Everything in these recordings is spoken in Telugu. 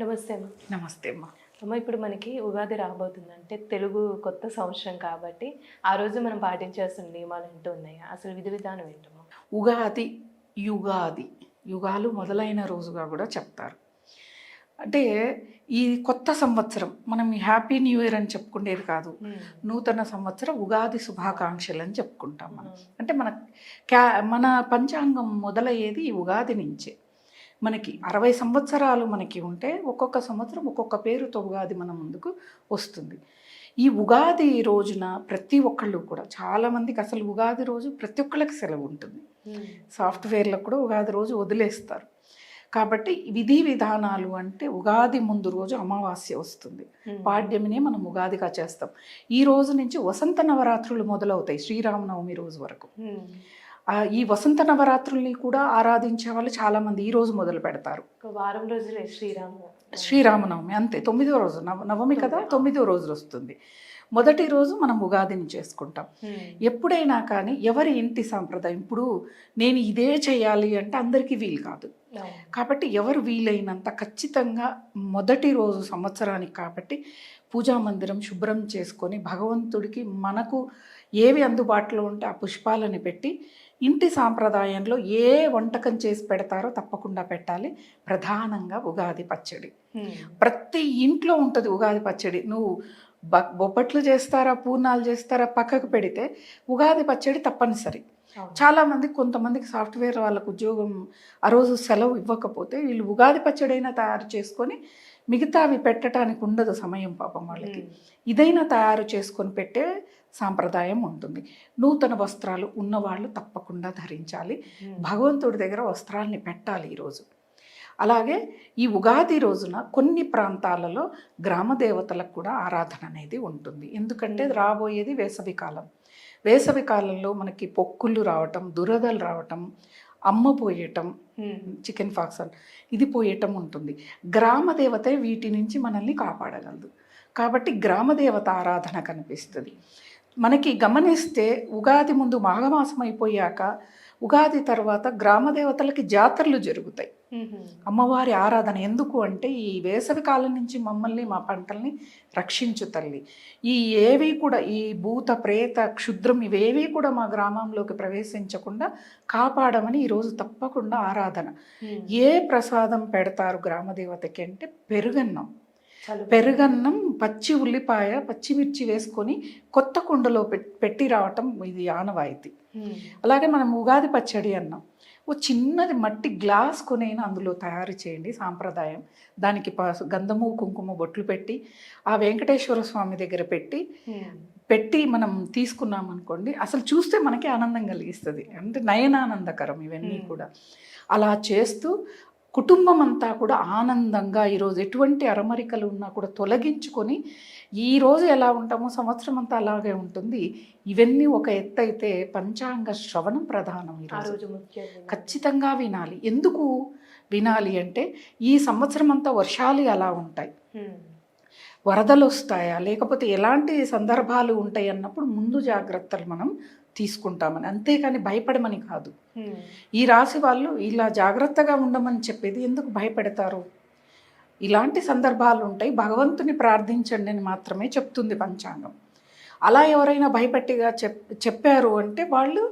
నమస్తే అమ్మ. నమస్తే అమ్మా. అమ్మ ఇప్పుడు మనకి ఉగాది రాబోతుంది అంటే తెలుగు కొత్త సంవత్సరం కాబట్టి ఆ రోజు మనం పాటించాల్సిన నియమాలు ఏంటో ఉన్నాయి? అసలు విధి విధానం ఏంటమ్మా ఉగాది యుగాది యుగాలు మొదలైన రోజుగా కూడా చెప్తారు. అంటే ఈ కొత్త సంవత్సరం మనం హ్యాపీ న్యూ ఇయర్ అని చెప్పుకునేది కాదు. నూతన సంవత్సరం ఉగాది శుభాకాంక్షలు అని చెప్పుకుంటాం మనం. అంటే మన క్యా మన పంచాంగం మొదలయ్యేది ఈ ఉగాది నుంచే. మనకి అరవై సంవత్సరాలు మనకి ఉంటే ఒక్కొక్క సంవత్సరం ఒక్కొక్క పేరుతో ఉగాది మన ముందుకు వస్తుంది. ఈ ఉగాది రోజున ప్రతి ఒక్కళ్ళు కూడా చాలామందికి అసలు ఉగాది రోజు ప్రతి ఒక్కళ్ళకి సెలవు ఉంటుంది. సాఫ్ట్వేర్లకు కూడా ఉగాది రోజు వదిలేస్తారు. కాబట్టి విధి విధానాలు అంటే ఉగాది ముందు రోజు అమావాస్య వస్తుంది. పాడ్యమినే మనం ఉగాదిగా చేస్తాం. ఈ రోజు నుంచి వసంత నవరాత్రులు మొదలవుతాయి శ్రీరామనవమి రోజు వరకు. ఈ వసంత నవరాత్రుల్ని కూడా ఆరాధించే వాళ్ళు చాలామంది ఈ రోజు మొదలు పెడతారు. వారం రోజులే శ్రీరామ శ్రీరామనవమి అంతే. తొమ్మిదో రోజు నవ నవమి కదా? తొమ్మిదో. రోజు వస్తుంది. మొదటి రోజు మనం ఉగాదిని చేసుకుంటాం. ఎప్పుడైనా కానీ ఎవరి ఇంటి సాంప్రదాయం ఇప్పుడు నేను ఇదే చేయాలి అంటే అందరికీ వీలు కాదు. కాబట్టి ఎవరు వీలైనంత ఖచ్చితంగా మొదటి రోజు సంవత్సరానికి కాబట్టి పూజా మందిరం శుభ్రం చేసుకొని భగవంతుడికి మనకు ఏవి అందుబాటులో ఉంటే ఆ పుష్పాలని పెట్టి ఇంటి సాంప్రదాయంలో ఏ వంటకం చేసి పెడతారో తప్పకుండా పెట్టాలి. ప్రధానంగా ఉగాది పచ్చడి. ప్రతి ఇంట్లో ఉంటుంది ఉగాది పచ్చడి. నువ్వు బొబ్బట్లు చేస్తారా పూర్ణాలు చేస్తారా పక్కకు పెడితే ఉగాది పచ్చడి తప్పనిసరి. చాలామంది కొంతమందికి సాఫ్ట్వేర్ వాళ్ళకు ఉద్యోగం ఆ రోజు సెలవు ఇవ్వకపోతే వీళ్ళు ఉగాది పచ్చడైనా తయారు చేసుకొని మిగతావి పెట్టడానికి ఉండదు సమయం పాపం వాళ్ళకి. ఇదైనా తయారు చేసుకొని పెట్టే సాంప్రదాయం ఉంటుంది. నూతన వస్త్రాలు ఉన్నవాళ్ళు తప్పకుండా ధరించాలి. భగవంతుడి దగ్గర వస్త్రాల్ని పెట్టాలి ఈరోజు. అలాగే ఈ ఉగాది రోజున కొన్ని ప్రాంతాలలో గ్రామ దేవతలకు కూడా ఆరాధన అనేది ఉంటుంది. ఎందుకంటే రాబోయేది వేసవి కాలం. వేసవి కాలంలో మనకి పొక్కులు రావటం దురదలు రావటం అమ్మ పోయటం చికెన్ ఫాక్స్ ఇది పోయటం ఉంటుంది. గ్రామ దేవతే వీటి నుంచి మనల్ని కాపాడగలదు. కాబట్టి గ్రామ దేవత ఆరాధన కనిపిస్తుంది. మనకి గమనిస్తే ఉగాది ముందు మాఘమాసం అయిపోయాక ఉగాది తర్వాత గ్రామ దేవతలకి జాతరలు జరుగుతాయి. అమ్మవారి ఆరాధన ఎందుకు అంటే ఈ వేసవి కాలం నుంచి మమ్మల్ని మా పంటల్ని రక్షించు తల్లి. ఈ ఏవి కూడా ఈ భూత ప్రేత క్షుద్రం ఇవేవి కూడా మా గ్రామంలోకి ప్రవేశించకుండా కాపాడమని ఈరోజు తప్పకుండా ఆరాధన. ఏ ప్రసాదం పెడతారు గ్రామదేవతకి అంటే పెరుగన్నం. పెరుగన్నం పచ్చి ఉల్లిపాయ పచ్చిమిర్చి వేసుకొని కొత్త కుండలో పెట్- పెట్టి రావటం ఇది ఆనవాయితీ. అలాగే మనం ఉగాది పచ్చడి అన్నాం. ఓ చిన్నది మట్టి గ్లాస్ కొనైనా అందులో తయారు చేయండి సాంప్రదాయం. దానికి గంధము కుంకుమ బొట్లు పెట్టి ఆ వెంకటేశ్వర స్వామి దగ్గర పెట్టి పెట్టి మనం తీసుకున్నాం అనుకోండి అసలు చూస్తే మనకి ఆనందం కలిగిస్తుంది. అంటే నయనానందకరం ఇవన్నీ. కూడా. అలా చేస్తూ కుటుంబం అంతా కూడా ఆనందంగా ఈరోజు ఎటువంటి అరమరికలు ఉన్నా కూడా తొలగించుకొని ఈ రోజు ఎలా ఉంటామో సంవత్సరం అంతా అలాగే ఉంటుంది. ఇవన్నీ ఒక ఎత్తు అయితే పంచాంగ శ్రవణం ప్రధానం ఈరోజు ఖచ్చితంగా వినాలి. ఎందుకు వినాలి అంటే ఈ సంవత్సరం అంతా వర్షాలు ఎలా ఉంటాయి? వరదలు వస్తాయా? లేకపోతే ఎలాంటి సందర్భాలు ఉంటాయి అన్నప్పుడు ముందు జాగ్రత్తలు మనం తీసుకుంటామని. అంతేకాని భయపడమని కాదు. ఈ రాశి వాళ్ళు ఇలా జాగ్రత్తగా ఉండమని చెప్పేది ఎందుకు భయపెడతారు? ఇలాంటి సందర్భాలు ఉంటాయి భగవంతుని ప్రార్థించండి అని మాత్రమే చెప్తుంది పంచాంగం. అలా ఎవరైనా భయపెట్టిగా చెప్ చెప్పారు అంటే వాళ్ళు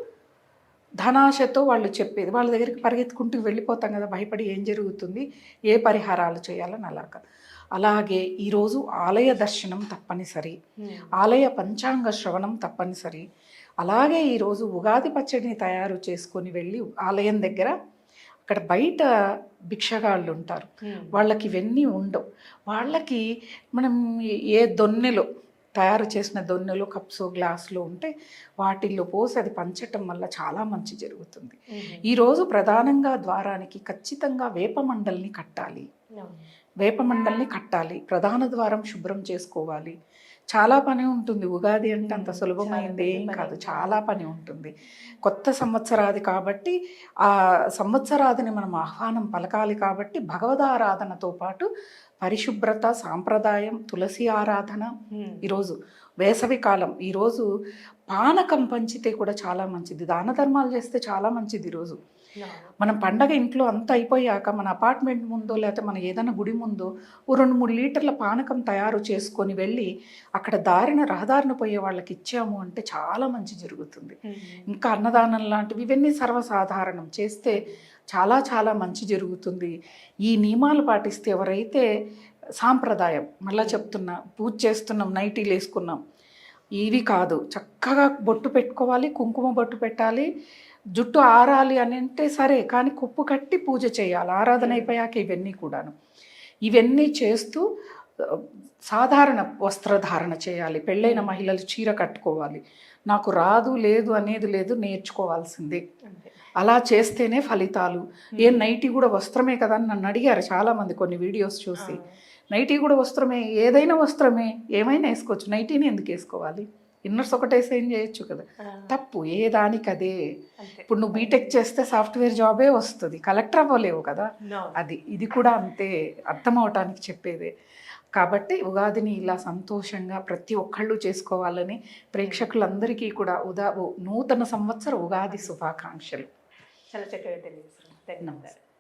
ధనాశతో వాళ్ళు చెప్పేది. వాళ్ళ దగ్గరికి పరిగెత్తుకుంటూ వెళ్ళిపోతాం కదా భయపడి ఏం జరుగుతుంది? ఏ పరిహారాలు చేయాలని అలాగా అలాగే ఈరోజు ఆలయ దర్శనం తప్పనిసరి. ఆలయ పంచాంగ శ్రవణం తప్పనిసరి. అలాగే ఈరోజు ఉగాది పచ్చడిని తయారు చేసుకొని వెళ్ళి ఆలయం దగ్గర అక్కడ బయట భిక్షగాళ్ళు ఉంటారు. వాళ్ళకి ఇవన్నీ ఉండవు. వాళ్ళకి మనం ఏ దొన్నెలో తయారు చేసిన దొన్నెలు కప్స్ గ్లాసులు ఉంటే వాటిల్లో పోసి అది పంచటం వల్ల చాలా మంచి జరుగుతుంది. ఈరోజు ప్రధానంగా ద్వారానికి ఖచ్చితంగా వేపమండల్ని కట్టాలి. వేపమండల్ని కట్టాలి ప్రధాన ద్వారం శుభ్రం చేసుకోవాలి. చాలా పని ఉంటుంది. ఉగాది అంటే అంత. సులభమైంది ఏం కాదు. చాలా పని ఉంటుంది. కొత్త సంవత్సరాది కాబట్టి ఆ సంవత్సరాదిని మనం ఆహ్వానం పలకాలి కాబట్టి భగవదారాధనతో పాటు పరిశుభ్రత సాంప్రదాయం తులసి ఆరాధన ఈరోజు వేసవి కాలం ఈరోజు పానకం పంచితే కూడా చాలా మంచిది. దాన ధర్మాలు చేస్తే చాలా మంచిది ఈరోజు. మనం పండగ ఇంట్లో అంతా అయిపోయాక మన అపార్ట్మెంట్ ముందో లేకపోతే మన ఏదైనా గుడి ముందో ఓ రెండు మూడు లీటర్ల పానకం తయారు చేసుకొని వెళ్ళి అక్కడ దారిన రహదారిన పోయే వాళ్ళకి ఇచ్చాము అంటే చాలా మంచి జరుగుతుంది. ఇంకా అన్నదానం లాంటివి ఇవన్నీ సర్వసాధారణం. చేస్తే చాలా చాలా మంచి జరుగుతుంది. ఈ నియమాలు పాటిస్తే ఎవరైతే సాంప్రదాయం మళ్ళా చెప్తున్నా పూజ చేస్తున్నాం నైటీలు వేసుకున్నాం ఇవి కాదు. చక్కగా బొట్టు పెట్టుకోవాలి కుంకుమ బొట్టు పెట్టాలి జుట్టు ఆరాలి అని అంటే సరే కానీ కుప్పు కట్టి పూజ చేయాలి. ఆరాధన అయిపోయాక ఇవన్నీ కూడాను. ఇవన్నీ చేస్తూ సాధారణ వస్త్రధారణ చేయాలి. పెళ్ళైన మహిళలు చీర కట్టుకోవాలి. నాకు రాదు లేదు అనేది లేదు నేర్చుకోవాల్సిందే. అలా చేస్తేనే ఫలితాలు. ఏ నైటీ కూడా వస్త్రమే కదా అని నన్ను అడిగారు చాలామంది కొన్ని వీడియోస్ చూసి. నైటీ కూడా వస్త్రమే ఏదైనా వస్త్రమే. ఏమైనా వేసుకోవచ్చు. నైటీని ఎందుకు వేసుకోవాలి? ఇన్నర్స్ ఒకటేసి ఏం చేయొచ్చు కదా. తప్పు. ఏ దానికి అదే ఇప్పుడు నువ్వు బీటెక్ చేస్తే సాఫ్ట్వేర్ జాబే వస్తుంది. కలెక్టర్ అవ్వలేవు కదా. అది ఇది కూడా అంతే. అర్థం అవటానికి చెప్పేదే. కాబట్టి ఉగాదిని ఇలా సంతోషంగా ప్రతి ఒక్కళ్ళు చేసుకోవాలని ప్రేక్షకులందరికీ కూడా ఉదా నూతన సంవత్సర ఉగాది శుభాకాంక్షలు. చాలా చక్కగా తెలియజేస్తున్నారు ధన్యవాదాలు.